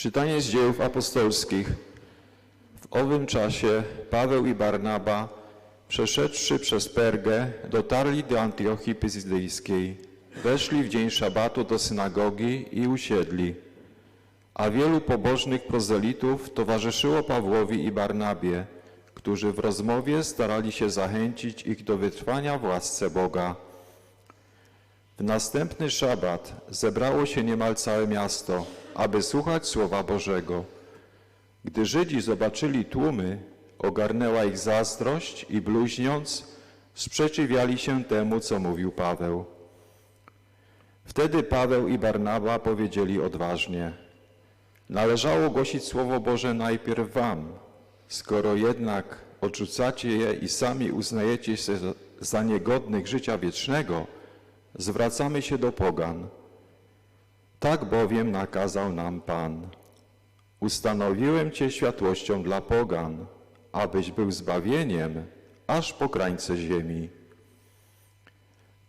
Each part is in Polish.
Czytanie z dziejów apostolskich. W owym czasie Paweł i Barnaba, przeszedłszy przez Pergę, dotarli do Antiochii Pizydyjskiej. Weszli w dzień szabatu do synagogi i usiedli. A wielu pobożnych prozelitów towarzyszyło Pawłowi i Barnabie, którzy w rozmowie starali się zachęcić ich do wytrwania w łasce Boga. W następny szabat zebrało się niemal całe miasto, aby słuchać Słowa Bożego. Gdy Żydzi zobaczyli tłumy, ogarnęła ich zazdrość i bluźniąc, sprzeciwiali się temu, co mówił Paweł. Wtedy Paweł i Barnaba powiedzieli odważnie, należało głosić Słowo Boże najpierw wam, skoro jednak odrzucacie je i sami uznajecie się za- niegodnych życia wiecznego, zwracamy się do pogan. Tak bowiem nakazał nam Pan. Ustanowiłem Cię światłością dla pogan, abyś był zbawieniem aż po krańce ziemi.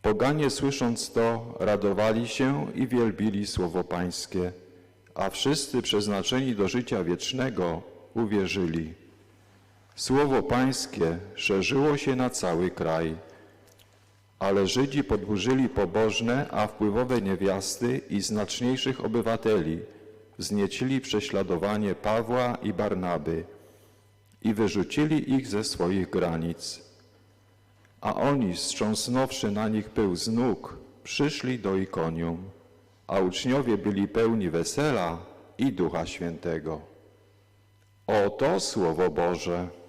Poganie słysząc to, radowali się i wielbili słowo Pańskie, a wszyscy przeznaczeni do życia wiecznego uwierzyli. Słowo Pańskie szerzyło się na cały kraj. Ale Żydzi podburzyli pobożne, a wpływowe niewiasty i znaczniejszych obywateli wzniecili prześladowanie Pawła i Barnaby i wyrzucili ich ze swoich granic. A oni, strząsnąwszy na nich pył z nóg, przyszli do Ikonium, a uczniowie byli pełni wesela i Ducha Świętego. Oto Słowo Boże.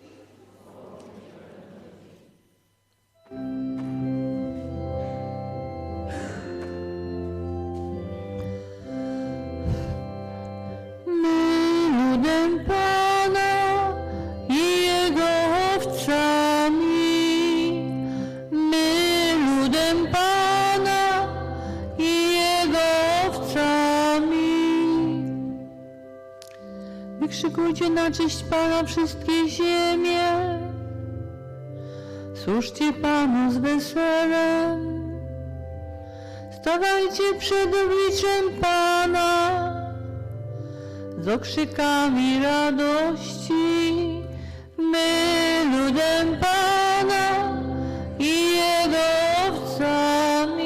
Wykrzykujcie na cześć Pana wszystkie ziemie. Służcie Panu z weselem. Stawajcie przed obliczem Pana z okrzykami radości. My ludem Pana i Jego owcami.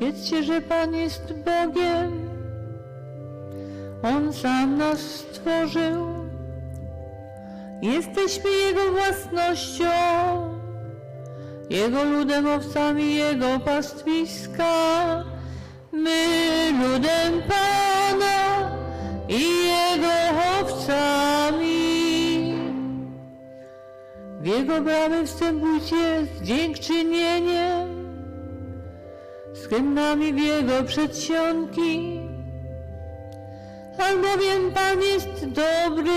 Wiedzcie, że Pan jest Bogiem. On sam nas stworzył. Jesteśmy Jego własnością. Jego ludem, owcami Jego pastwiska. My ludem Pana i Jego owcami. W Jego bramy wstępujcie z dziękczynieniem, z hymnami w Jego przedsionki. Albowiem Pan jest dobry,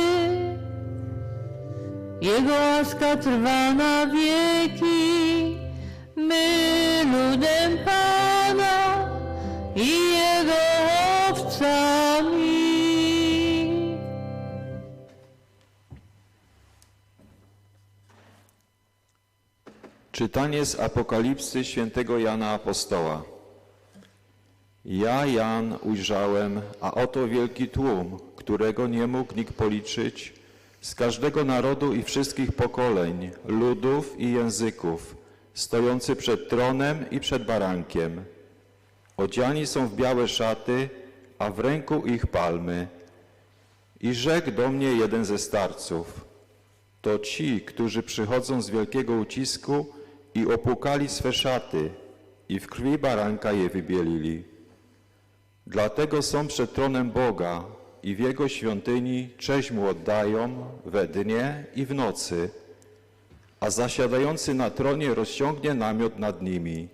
Jego łaska trwa na wieki. My ludem Pana i Jego owcami. Czytanie z Apokalipsy świętego Jana Apostoła. Ja, Jan, ujrzałem, a oto wielki tłum, którego nie mógł nikt policzyć, z każdego narodu i wszystkich pokoleń, ludów i języków, stojący przed tronem i przed barankiem. Odziani są w białe szaty, a w ręku ich palmy. I rzekł do mnie jeden ze starców, to ci, którzy przychodzą z wielkiego ucisku i opłukali swe szaty i w krwi baranka je wybielili. Dlatego są przed tronem Boga i w Jego świątyni cześć Mu oddają we dnie i w nocy, a zasiadający na tronie rozciągnie namiot nad nimi.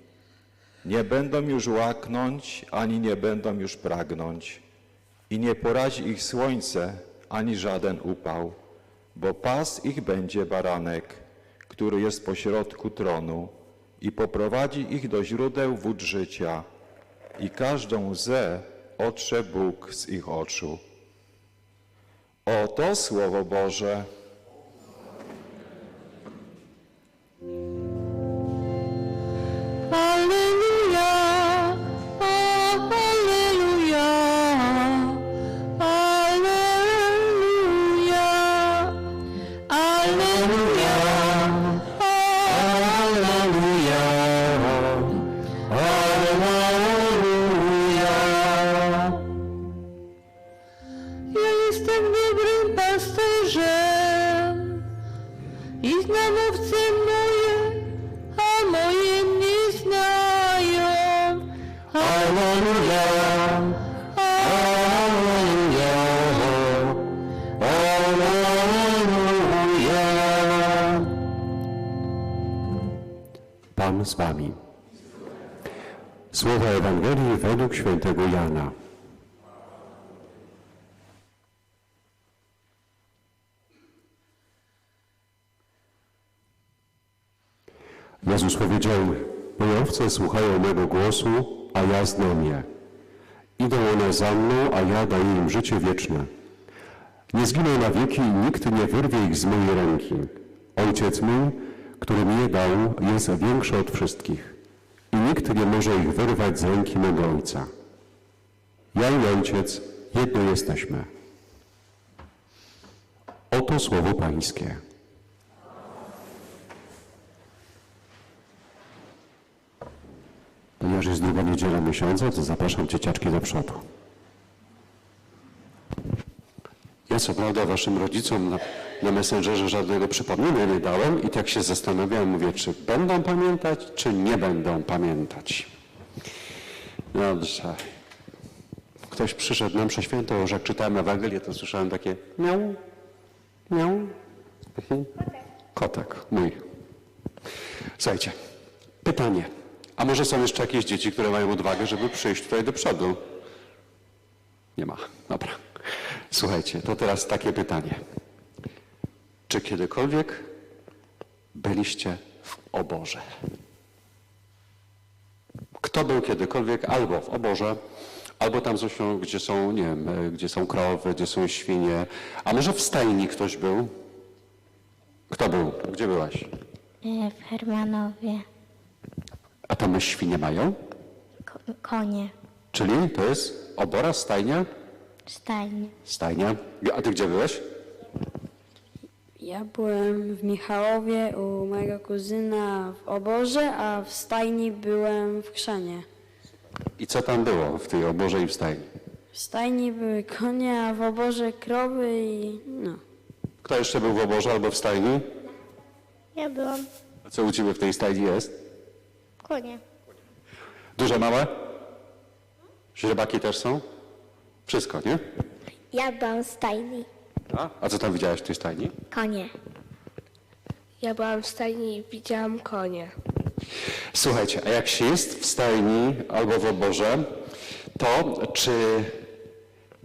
Nie będą już łaknąć, ani nie będą już pragnąć i nie porazi ich słońce, ani żaden upał bo pas ich będzie baranek, który jest pośrodku tronu i poprowadzi ich do źródeł wód życia i każdą łzę otrze Bóg z ich oczu. Oto Słowo Boże. Pan z wami. Słowa Ewangelii według świętego Jana. Jezus powiedział, moje owce słuchają mego głosu, a ja znam je. Idą one za mną, a ja daję im życie wieczne. Nie zginą na wieki i nikt nie wyrwie ich z mojej ręki. Ojciec mój, który mi je dał, jest większy od wszystkich i nikt nie może ich wyrwać z ręki mego Ojca. Ja i Ojciec jedno jesteśmy. Oto słowo Pańskie. Ponieważ jest druga niedziela miesiąca, to zapraszam dzieciaczki do przodu. Ja co prawda waszym rodzicom na, na Messengerze żadnego przypomnienia nie dałem i tak się zastanawiałem, mówię, czy będą pamiętać, czy nie będą pamiętać. Dobrze. Ktoś przyszedł nam przeświętał, że jak czytałem Ewangelię, to słyszałem takie miał, miał. Mhm. Kotek, mój. Słuchajcie, pytanie. A może są jeszcze jakieś dzieci, które mają odwagę, żeby przyjść tutaj do przodu? Nie ma. Dobra. Słuchajcie, to teraz takie pytanie. Czy kiedykolwiek byliście w oborze? Kto był kiedykolwiek albo w oborze, albo tam, gdzie są, nie wiem, e, gdzie są krowy, gdzie są świnie, a może w stajni ktoś był? Kto był? Gdzie byłaś? E, W Hermanowie A tam świnie mają? ko- konie, Czyli to jest obora, stajnia? stajnie. Stajnia. A ty gdzie byłeś? Ja byłem w Michałowie u mojego kuzyna w oborze, a w stajni byłem w Krzanie. I co tam było w tej oborze i w stajni? W stajni były konie, a w oborze krowy i no. Kto jeszcze był w oborze albo w stajni? Ja byłam A co u ciebie w tej stajni jest? Konie. Duże, małe? Źrebaki też są? Wszystko, nie? Ja byłam w stajni. A, a co tam widziałeś w tej stajni? Konie. Ja byłam w stajni i widziałam konie. Słuchajcie, a jak się jest w stajni albo w oborze, to czy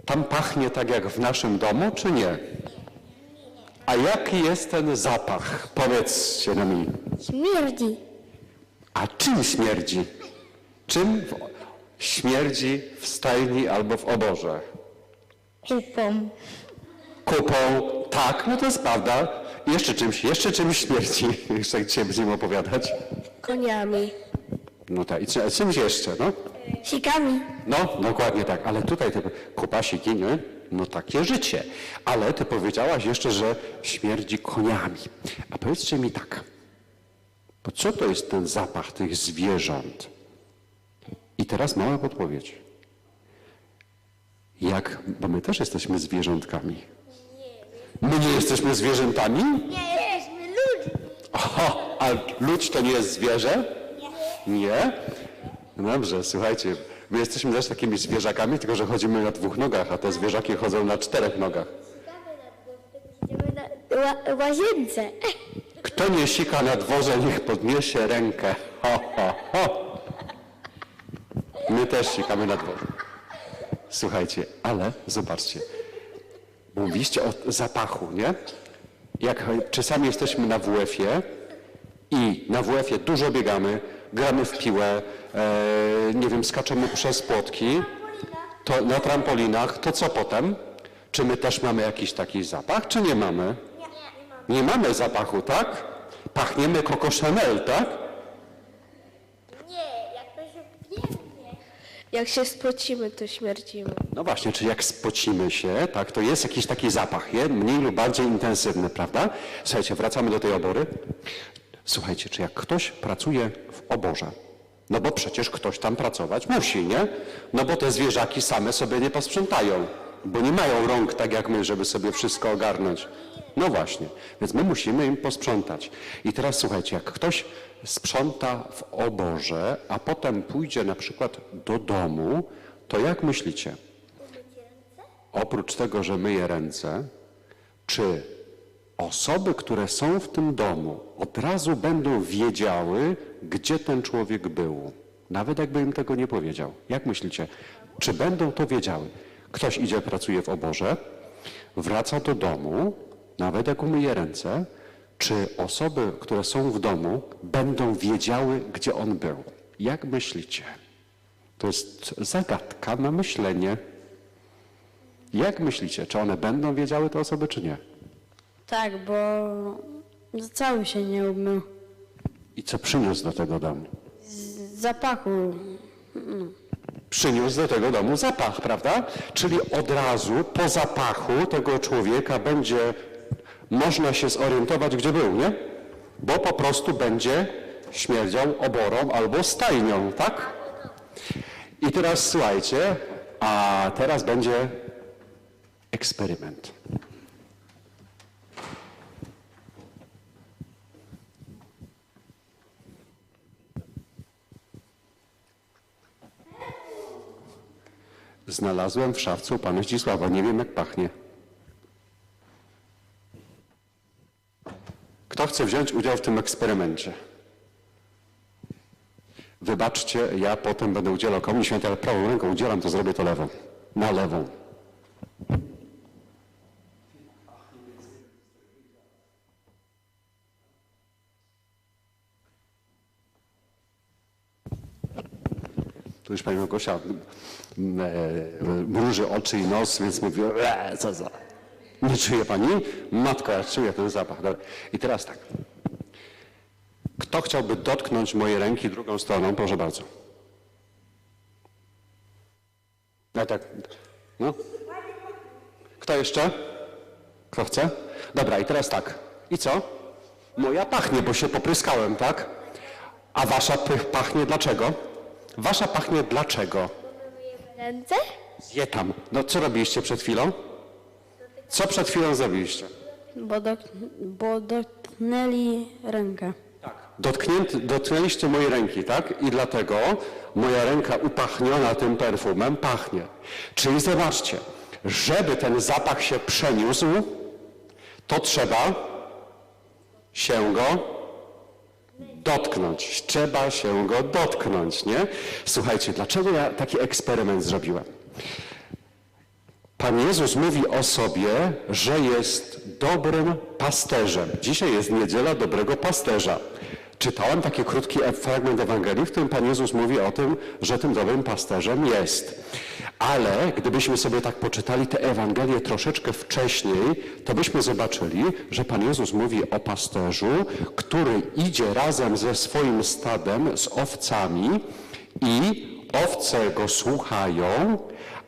tam pachnie tak jak w naszym domu, czy nie? A jaki jest ten zapach? Powiedzcie na mi. Śmierdzi. A czym śmierdzi? Czym w, śmierdzi w stajni albo w oborze? Kupą. Kupą, tak, no to jest prawda. Jeszcze czymś, jeszcze czymś śmierdzi. Jeszcze dzisiaj będziemy opowiadać. Koniami. No tak, i czy- czymś jeszcze, no? Sikami. No, dokładnie tak, ale tutaj te kupasiki, nie? No takie życie. Ale ty powiedziałaś jeszcze, że śmierdzi koniami. A powiedzcie mi tak, bo co to jest ten zapach tych zwierząt? I teraz mała podpowiedź. Jak, bo my też jesteśmy zwierzątkami. My nie jesteśmy zwierzętami? Nie, jesteśmy ludźmi. Oho, a ludź to nie jest zwierzę? Nie? No dobrze, słuchajcie, my jesteśmy też takimi zwierzakami, tylko że chodzimy na dwóch nogach, a te zwierzaki chodzą na czterech nogach. Łazience. Kto nie sika na dworze, niech podniesie rękę. Ho, ho, ho. My też sikamy na dworze. Słuchajcie, ale zobaczcie. Mówiliście o zapachu, nie? Jak czasami jesteśmy na WF-ie i na WF-ie dużo biegamy, gramy w piłę, e, nie wiem, skaczemy przez płotki, to na trampolinach, to co potem? Czy my też mamy jakiś taki zapach, czy nie mamy? Nie mamy zapachu, tak? Pachniemy Coco Chanel, tak? Nie, jak to się pięknie. Jak się spocimy, to śmierdzimy. No właśnie, czy jak spocimy się, tak, to jest jakiś taki zapach, nie? mniej lub bardziej intensywny, prawda? Słuchajcie, wracamy do tej obory. Słuchajcie, czy jak ktoś pracuje w oborze, no bo przecież ktoś tam pracować musi, nie? No bo te zwierzaki same sobie nie posprzątają, bo nie mają rąk tak jak my, żeby sobie wszystko ogarnąć. No właśnie, więc my musimy im posprzątać. I teraz słuchajcie, jak ktoś sprząta w oborze, a potem pójdzie na przykład do domu, to jak myślicie? Oprócz tego, że myje ręce, czy osoby, które są w tym domu, od razu będą wiedziały, gdzie ten człowiek był, nawet jakby im tego nie powiedział. Jak myślicie, czy będą to wiedziały? Ktoś idzie, pracuje w oborze, wraca do domu, nawet jak umyje ręce, czy osoby, które są w domu, będą wiedziały, gdzie on był? Jak myślicie? To jest zagadka na myślenie. Jak myślicie, czy one będą wiedziały te osoby, czy nie? Tak, bo cały się nie umył. I co przyniósł do tego domu? Z zapachu. Przyniósł do tego domu zapach, prawda? Czyli od razu po zapachu tego człowieka będzie można się zorientować, gdzie był, nie? Bo po prostu będzie śmierdział oborą albo stajnią, tak? I teraz słuchajcie, a teraz będzie eksperyment. Znalazłem w szafce u pana Zdzisława. Nie wiem, jak pachnie. Kto chce wziąć udział w tym eksperymencie? Wybaczcie, ja potem będę udzielał komuś świętej, ale prawą ręką udzielam, to zrobię to lewą. Na lewą. Tu już pani Małgosia m, e, mruży oczy i nos, więc mówi, e, co za... Nie czuje pani? Matko, ja czuję ten zapach. Dobra. I teraz tak. Kto chciałby dotknąć mojej ręki drugą stroną? Proszę bardzo. Ja tak. No. Kto jeszcze? Kto chce? Dobra, i teraz tak. I co? Moja pachnie, bo się popryskałem, tak? A wasza pachnie dlaczego? Wasza pachnie dlaczego? Ręce? Je tam. No co robiliście przed chwilą? Co przed chwilą zrobiliście? Bo, dok, bo dotknęli rękę. Dotknięty, dotknęliście mojej ręki, tak? I dlatego moja ręka upachniona tym perfumem pachnie. Czyli zobaczcie, żeby ten zapach się przeniósł, to trzeba się go dotknąć. Trzeba się go dotknąć, nie? Słuchajcie, dlaczego ja taki eksperyment zrobiłem? Pan Jezus mówi o sobie, że jest dobrym pasterzem. Dzisiaj jest niedziela dobrego pasterza. Czytałem taki krótki fragment Ewangelii, w którym Pan Jezus mówi o tym, że tym dobrym pasterzem jest. Ale gdybyśmy sobie tak poczytali tę Ewangelię troszeczkę wcześniej, to byśmy zobaczyli, że Pan Jezus mówi o pasterzu, który idzie razem ze swoim stadem, z owcami i owce go słuchają,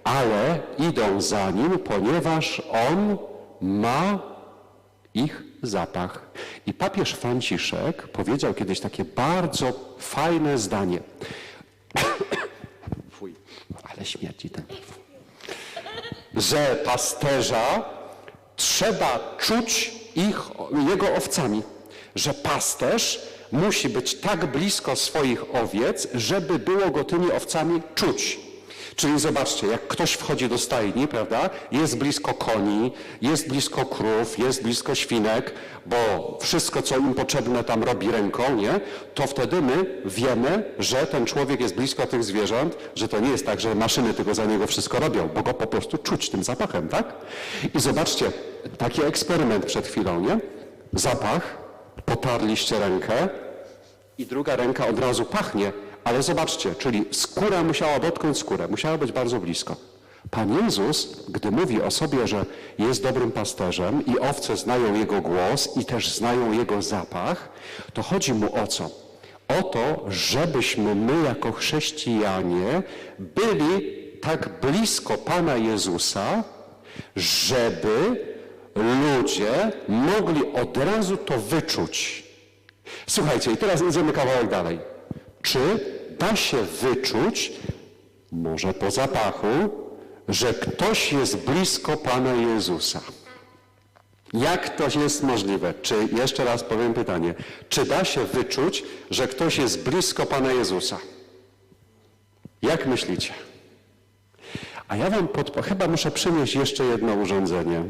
ale idą za nim, ponieważ on ma ich zapach. I papież Franciszek powiedział kiedyś takie bardzo fajne zdanie. Fuj, ale śmierci ten. Że pasterza trzeba czuć ich, jego owcami. Że pasterz musi być tak blisko swoich owiec, żeby było go tymi owcami czuć. Czyli zobaczcie, jak ktoś wchodzi do stajni, prawda, jest blisko koni, jest blisko krów, jest blisko świnek, bo wszystko, co im potrzebne tam robi ręką, nie? To wtedy my wiemy, że ten człowiek jest blisko tych zwierząt, że to nie jest tak, że maszyny tylko za niego wszystko robią, bo go po prostu czuć tym zapachem, tak? I zobaczcie, taki eksperyment przed chwilą, nie? Zapach, potarliście rękę i druga ręka od razu pachnie, ale zobaczcie, czyli skóra musiała dotknąć skórę, musiała być bardzo blisko. Pan Jezus, gdy mówi o sobie, że jest dobrym pasterzem i owce znają Jego głos i też znają Jego zapach, to chodzi Mu o co? O to, żebyśmy my jako chrześcijanie byli tak blisko Pana Jezusa, żeby ludzie mogli od razu to wyczuć. Słuchajcie, i teraz idziemy kawałek dalej. Czy da się wyczuć, może po zapachu, że ktoś jest blisko Pana Jezusa? Jak to jest możliwe? Czy, jeszcze raz powiem pytanie, czy da się wyczuć, że ktoś jest blisko Pana Jezusa? Jak myślicie? A ja wam. Chyba muszę przynieść jeszcze jedno urządzenie.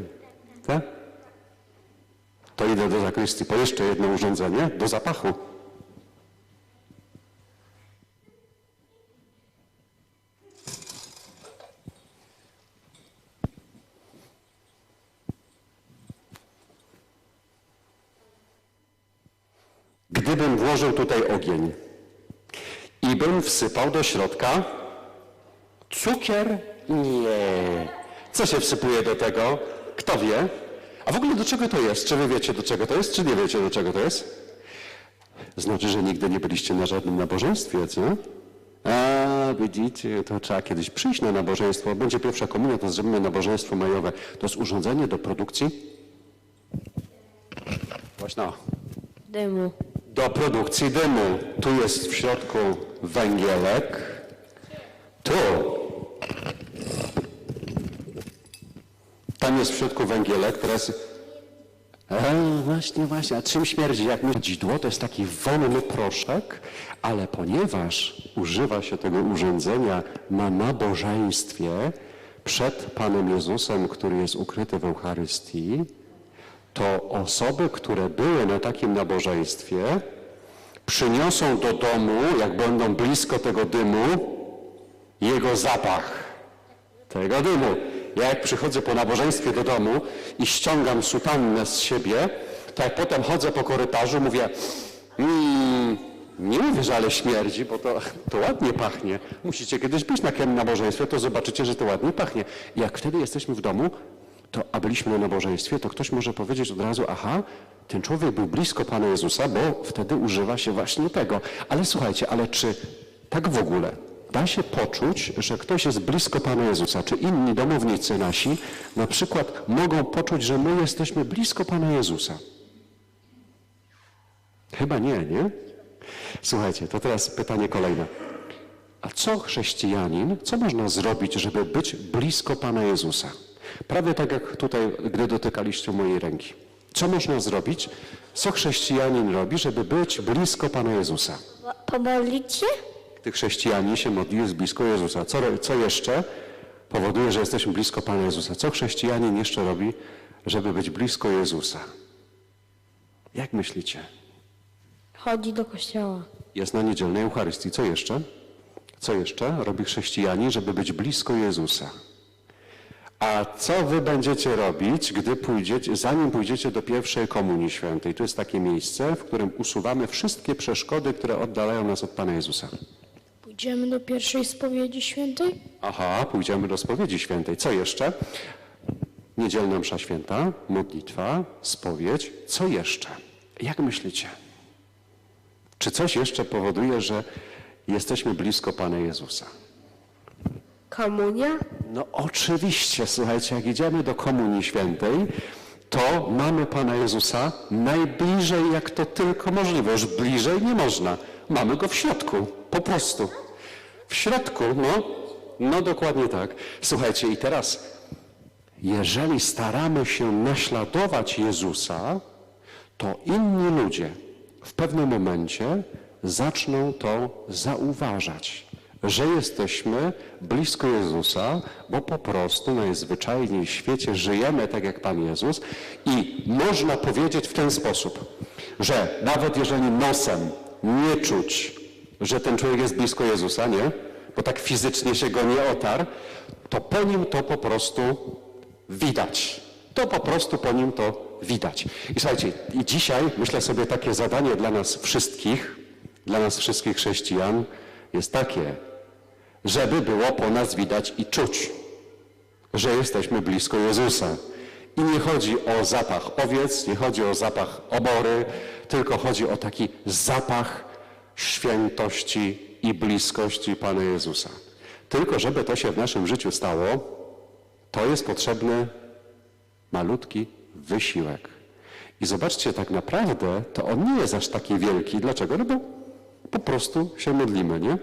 To idę do zakrystii po jeszcze jedno urządzenie, do zapachu. Gdybym włożył tutaj ogień i bym wsypał do środka cukier? Nie. Co się wsypuje do tego? Kto wie? A w ogóle do czego to jest? Czy wy wiecie do czego to jest, czy nie wiecie do czego to jest? Znaczy, że nigdy nie byliście na żadnym nabożeństwie, co? A, widzicie, to trzeba kiedyś przyjść na nabożeństwo. Będzie pierwsza komunia, to zrobimy nabożeństwo majowe. To jest urządzenie do produkcji? Głośno. Dymu. Do produkcji dymu. Tu jest w środku węgielek. Tu. Tam jest w środku węgielek. Teraz. E, właśnie, właśnie. A czym śmierdzi? Jak mierdzidło, to jest taki wonny proszek, ale ponieważ używa się tego urządzenia na nabożeństwie przed Panem Jezusem, który jest ukryty w Eucharystii, to osoby, które były na takim nabożeństwie, przyniosą do domu, jak będą blisko tego dymu, jego zapach. Tego dymu. Ja jak przychodzę po nabożeństwie do domu i ściągam sutannę z siebie, to jak potem chodzę po korytarzu, mówię, mm, nie mówię, że ale śmierdzi, bo to, to ładnie pachnie. Musicie kiedyś być na takim nabożeństwie, to zobaczycie, że to ładnie pachnie. I jak wtedy jesteśmy w domu, to a byliśmy na nabożeństwie, to ktoś może powiedzieć od razu, aha, ten człowiek był blisko Pana Jezusa, bo wtedy używa się właśnie tego. Ale słuchajcie, ale czy tak w ogóle da się poczuć, że ktoś jest blisko Pana Jezusa? Czy inni domownicy nasi na przykład mogą poczuć, że my jesteśmy blisko Pana Jezusa? Chyba nie, nie? Słuchajcie, to teraz pytanie kolejne. A co chrześcijanin, co można zrobić, żeby być blisko Pana Jezusa? Prawie tak jak tutaj, gdy dotykaliście mojej ręki. Co można zrobić? Co chrześcijanin robi, żeby być blisko Pana Jezusa? Pomodlić się? Gdy chrześcijanin się modli, jest blisko Jezusa. Co, co jeszcze powoduje, że jesteśmy blisko Pana Jezusa? Co chrześcijanin jeszcze robi, żeby być blisko Jezusa? Jak myślicie? Chodzi do kościoła. Jest na niedzielnej Eucharystii. Co jeszcze? Co jeszcze robi chrześcijanin, żeby być blisko Jezusa? A co wy będziecie robić, gdy pójdziecie, zanim pójdziecie do pierwszej komunii świętej? To jest takie miejsce, w którym usuwamy wszystkie przeszkody, które oddalają nas od Pana Jezusa. Pójdziemy do pierwszej spowiedzi świętej? Aha, pójdziemy do spowiedzi świętej. Co jeszcze? Niedzielna msza święta, modlitwa, spowiedź. Co jeszcze? Jak myślicie? Czy coś jeszcze powoduje, że jesteśmy blisko Pana Jezusa? Komunia? No oczywiście, słuchajcie, jak idziemy do Komunii Świętej, to mamy Pana Jezusa najbliżej, jak to tylko możliwe. Już bliżej nie można. Mamy Go w środku, po prostu. W środku, no, no dokładnie tak. Słuchajcie, i teraz, jeżeli staramy się naśladować Jezusa, to inni ludzie w pewnym momencie zaczną to zauważać, że jesteśmy blisko Jezusa, bo po prostu najzwyczajniej w świecie żyjemy tak jak Pan Jezus i można powiedzieć w ten sposób, że nawet jeżeli nosem nie czuć, że ten człowiek jest blisko Jezusa, nie? Bo tak fizycznie się go nie otarł, to po nim to po prostu widać. To po prostu po nim to widać. I słuchajcie, i dzisiaj myślę sobie takie zadanie dla nas wszystkich, dla nas wszystkich chrześcijan jest takie, żeby było po nas widać i czuć, że jesteśmy blisko Jezusa. I nie chodzi o zapach owiec, nie chodzi o zapach obory, tylko chodzi o taki zapach świętości i bliskości Pana Jezusa. Tylko żeby to się w naszym życiu stało, to jest potrzebny malutki wysiłek. I zobaczcie, tak naprawdę to on nie jest aż taki wielki. Dlaczego? No bo po prostu się modlimy, nie?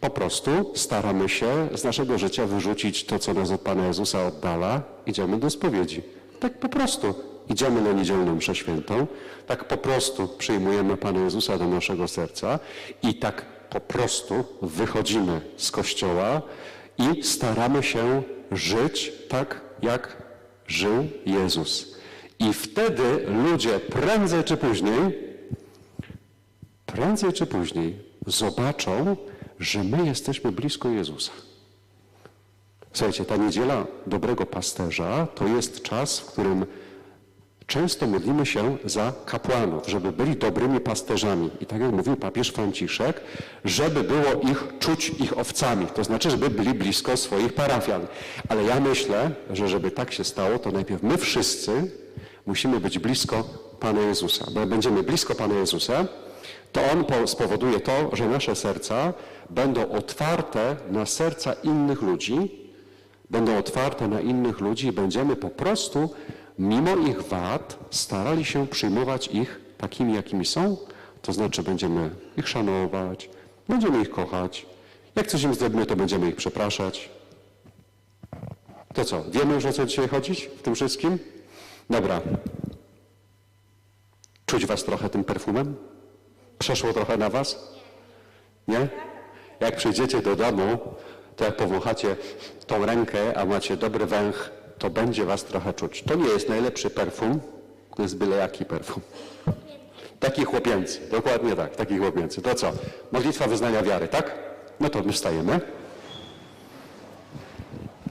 Po prostu staramy się z naszego życia wyrzucić to, co nas od Pana Jezusa oddala. Idziemy do spowiedzi. Tak po prostu. idziemy na niedzielną mszę świętą, tak po prostu przyjmujemy Pana Jezusa do naszego serca i tak po prostu wychodzimy z kościoła i staramy się żyć tak, jak żył Jezus. I wtedy ludzie prędzej czy później prędzej czy później zobaczą, że my jesteśmy blisko Jezusa. Słuchajcie, ta niedziela dobrego pasterza to jest czas, w którym często modlimy się za kapłanów, żeby byli dobrymi pasterzami. I tak jak mówił papież Franciszek, żeby było ich czuć ich owcami, to znaczy, żeby byli blisko swoich parafian. Ale ja myślę, że żeby tak się stało, to najpierw my wszyscy musimy być blisko Pana Jezusa. Bo jak będziemy blisko Pana Jezusa, to On po- spowoduje to, że nasze serca będą otwarte na serca innych ludzi, będą otwarte na innych ludzi i będziemy po prostu, mimo ich wad, starali się przyjmować ich takimi, jakimi są. To znaczy będziemy ich szanować, będziemy ich kochać. Jak coś im zrobimy, to będziemy ich przepraszać. To co, wiemy już o co dzisiaj chodzić w tym wszystkim? Dobra. Czuć was trochę tym perfumem? Przeszło trochę na was? Nie? Jak przyjdziecie do domu, to jak powąchacie tą rękę, a macie dobry węch, to będzie was trochę czuć. To nie jest najlepszy perfum, to jest byle jaki perfum. Taki chłopięcy, dokładnie tak, taki chłopięcy. To co? Modlitwa wyznania wiary, tak? No to my wstajemy.